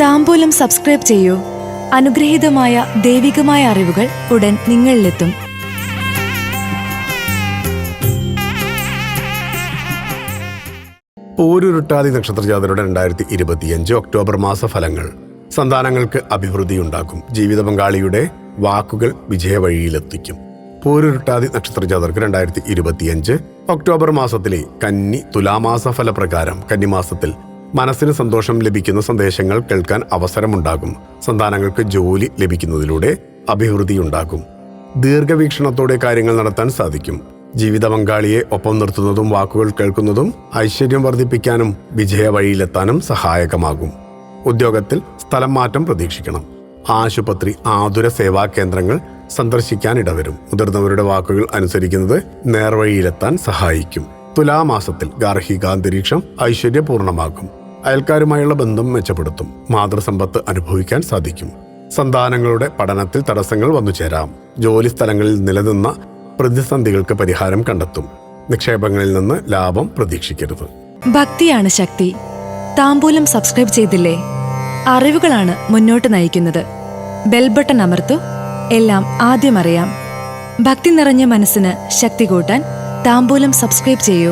താമ്പൂലം subscribe ചെയ്യൂ. അനുഗ്രഹീതമായ ദൈവികമായ അറിവുകൾ ഉടൻ നിങ്ങളിലെത്തും. പൂരുരുട്ടാതി നക്ഷത്രജാതരുടെ രണ്ടായിരത്തി ഇരുപത്തിയഞ്ച് ഒക്ടോബർ മാസ ഫലങ്ങൾ സന്താനങ്ങൾക്ക് അഭിവൃദ്ധി ഉണ്ടാക്കും. ജീവിത പങ്കാളിയുടെ വാക്കുകൾ വിജയവഴിയിലെത്തിക്കും പൂരുരുട്ടാതി നക്ഷത്രജാതർക്ക് രണ്ടായിരത്തി ഇരുപത്തിയഞ്ച് ഒക്ടോബർ മാസത്തിലെ കന്നി തുലാമാസ ഫലപ്രകാരം കന്നിമാസത്തിൽ മനസ്സിന് സന്തോഷം ലഭിക്കുന്ന സന്ദേശങ്ങൾ കേൾക്കാൻ അവസരമുണ്ടാകും. സന്താനങ്ങൾക്ക് ജോലി ലഭിക്കുന്നതിലൂടെ അഭിവൃദ്ധിയുണ്ടാകും. ദീർഘവീക്ഷണത്തോടെ കാര്യങ്ങൾ നടത്താൻ സാധിക്കും. ജീവിത പങ്കാളിയെ ഒപ്പം നിർത്തുന്നതും വാക്കുകൾ കേൾക്കുന്നതും ഐശ്വര്യം വർദ്ധിപ്പിക്കാനും വിജയ വഴിയിലെത്താനും സഹായകമാകും. ഉദ്യോഗത്തിൽ സ്ഥലം മാറ്റം പ്രതീക്ഷിക്കണം. ആശുപത്രി ആതുര സേവാ കേന്ദ്രങ്ങൾ സന്ദർശിക്കാൻ ഇടവരും. മുതിർന്നവരുടെ വാക്കുകൾ അനുസരിക്കുന്നത് നേർവഴിയിലെത്താൻ സഹായിക്കും. തുലാമാസത്തിൽ ഗാർഹികാന്തരീക്ഷം ഐശ്വര്യപൂർണമാകും. അയൽക്കാരുമായുള്ള ബന്ധം മെച്ചപ്പെടുത്തും. മാതൃസമ്പത്ത് അനുഭവിക്കാൻ സാധിക്കും. സന്താനങ്ങളുടെ പഠനത്തിൽ തടസ്സങ്ങൾ വന്നു ചേരാം. ജോലി സ്ഥലങ്ങളിൽ നിലനിന്ന പ്രതിസന്ധികൾക്ക് പരിഹാരം കണ്ടെത്തും. നിക്ഷേപങ്ങളിൽ നിന്ന് ലാഭം പ്രതീക്ഷിക്കരുത്. ഭക്തിയാണ് ശക്തി. താമ്പൂലം സബ്സ്ക്രൈബ് ചെയ്തില്ലേ? അറിവുകളാണ് മുന്നോട്ട് നയിക്കുന്നത്. ബെൽബട്ടൺ അമർത്തു. എല്ലാം ആദ്യം അറിയാം. ഭക്തി നിറഞ്ഞ മനസ്സിന് ശക്തി കൂട്ടാൻ താമ്പൂലം സബ്സ്ക്രൈബ് ചെയ്യൂ.